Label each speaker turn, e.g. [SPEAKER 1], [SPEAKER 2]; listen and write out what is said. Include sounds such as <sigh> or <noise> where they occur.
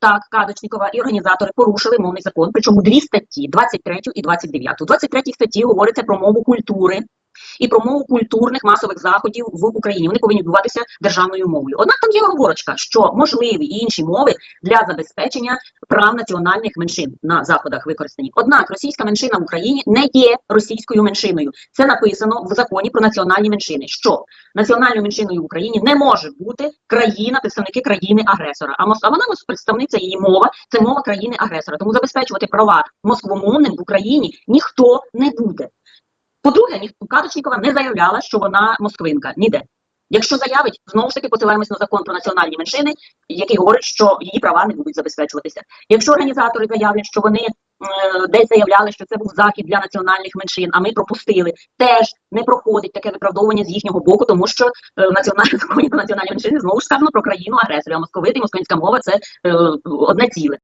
[SPEAKER 1] Так, Кадочникова і організатори порушили мовний закон, причому дві статті 23 і 29. У 23 статті говориться про мову культури і про мову культурних масових заходів в Україні. Вони повинні відбуватися державною мовою. Однак там є оговорочка, що можливі інші мови для забезпечення прав національних меншин на заходах використані. Однак російська меншина в Україні не є російською меншиною. Це написано в законі про національні меншини. Що національною меншиною в Україні не може бути країна, представники країни-агресора. А, а вона представниця її мова це мова країни-агресора. Тому забезпечувати права москвомовним в Україні ніхто не буде. По-друге, Кадочнікова не заявляла, що вона москвинка ніде. Якщо заявить, знову ж таки посилаємось на закон про національні меншини, який говорить, що її права не будуть забезпечуватися. Якщо організатори заявлять, що вони е, десь заявляли, що це був захід для національних меншин, а ми пропустили, теж не проходить таке виправдовування з їхнього боку, тому що е, в <laughs> законі про національні меншини знову ж сказано про країну агресора. А московити, і московська мова це е, одне ціле.